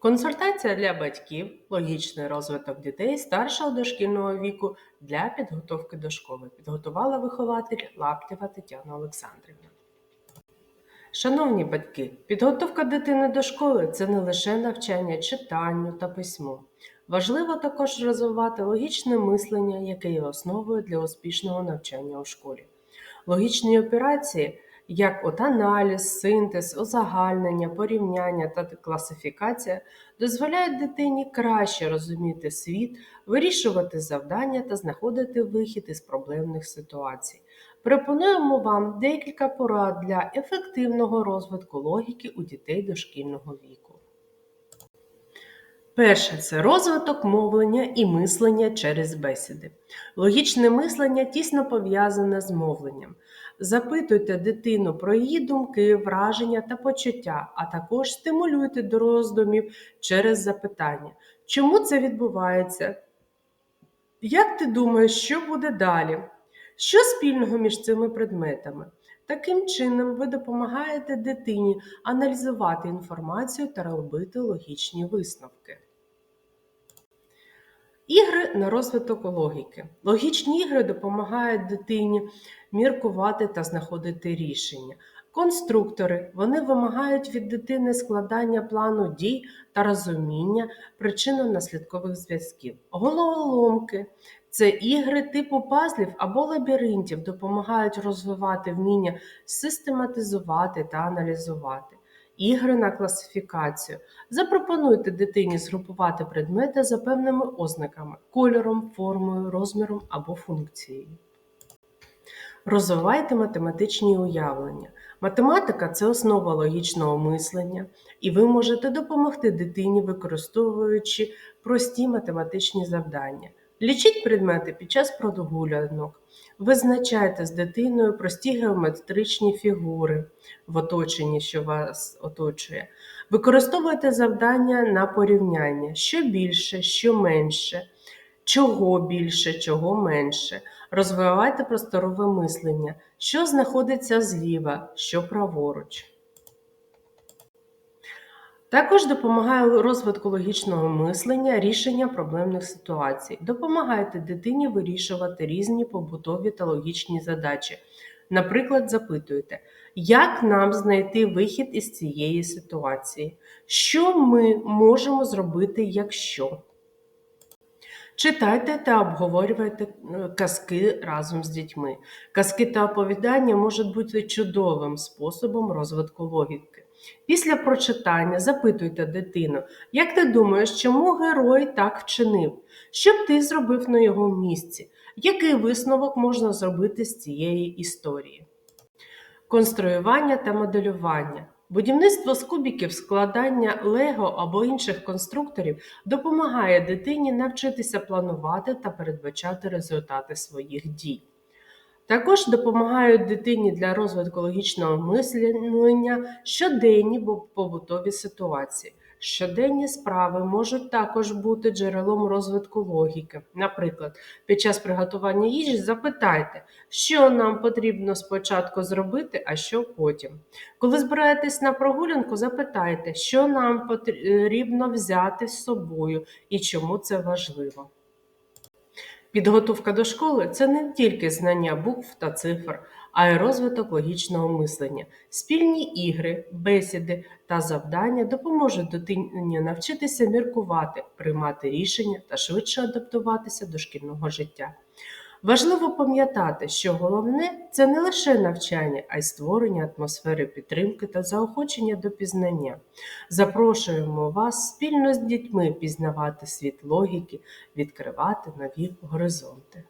Консультація для батьків, логічний розвиток дітей старшого дошкільного віку для підготовки до школи. Підготувала вихователь Лаптєва Тетяна Олександрівна. Шановні батьки, підготовка дитини до школи це не лише навчання читанню та письму. Важливо також розвивати логічне мислення, яке є основою для успішного навчання у школі. Логічні операції, як от аналіз, синтез, узагальнення, порівняння та класифікація, дозволяють дитині краще розуміти світ, вирішувати завдання та знаходити вихід із проблемних ситуацій. Пропонуємо вам декілька порад для ефективного розвитку логіки у дітей дошкільного віку. Перше це розвиток мовлення і мислення через бесіди. Логічне мислення тісно пов'язане з мовленням. Запитуйте дитину про її думки, враження та почуття, а також стимулюйте до роздумів через запитання. Чому це відбувається? Як ти думаєш, що буде далі? Що спільного між цими предметами? Таким чином, ви допомагаєте дитині аналізувати інформацію та робити логічні висновки. Ігри на розвиток логіки. Логічні ігри допомагають дитині міркувати та знаходити рішення. Конструктори вони вимагають від дитини складання плану дій та розуміння причинно-наслідкових зв'язків. Головоломки це ігри типу пазлів або лабіринтів, допомагають розвивати вміння систематизувати та аналізувати. Ігри на класифікацію. Запропонуйте дитині згрупувати предмети за певними ознаками кольором, формою, розміром або функцією. Розвивайте математичні уявлення. Математика це основа логічного мислення, і ви можете допомогти дитині, використовуючи прості математичні завдання. Лічіть предмети під час прогулянок. Визначайте з дитиною прості геометричні фігури в оточенні, що вас оточує. Використовуйте завдання на порівняння, що більше, що менше, чого більше, чого менше. Розвивайте просторове мислення, що знаходиться зліва, що праворуч. Також допомагає розвитку логічного мислення, рішення проблемних ситуацій. Допомагайте дитині вирішувати різні побутові та логічні задачі. Наприклад, запитуйте, як нам знайти вихід із цієї ситуації? Що ми можемо зробити, якщо? Читайте та обговорювайте е, казки разом з дітьми. Казки та оповідання можуть бути чудовим способом розвитку логіки. Після прочитання запитуйте дитину, як ти думаєш, чому герой так вчинив? Що б ти зробив на його місці? Який висновок можна зробити з цієї історії? Конструювання та моделювання. Будівництво з кубіків, складання лего або інших конструкторів допомагає дитині навчитися планувати та передбачати результати своїх дій. Також допомагають дитині для розвитку логічного мислення щоденні побутові ситуації. Щоденні справи можуть також бути джерелом розвитку логіки. Наприклад, під час приготування їжі запитайте, що нам потрібно спочатку зробити, а що потім. Коли збираєтесь на прогулянку, запитайте, що нам потрібно взяти з собою і чому це важливо. Підготовка до школи це не тільки знання букв та цифр, а й розвиток логічного мислення. Спільні ігри, бесіди та завдання допоможуть дитині навчитися міркувати, приймати рішення та швидше адаптуватися до шкільного життя. Важливо пам'ятати, що головне це не лише навчання, а й створення атмосфери підтримки та заохочення до пізнання. Запрошуємо вас спільно з дітьми пізнавати світ логіки, відкривати нові горизонти.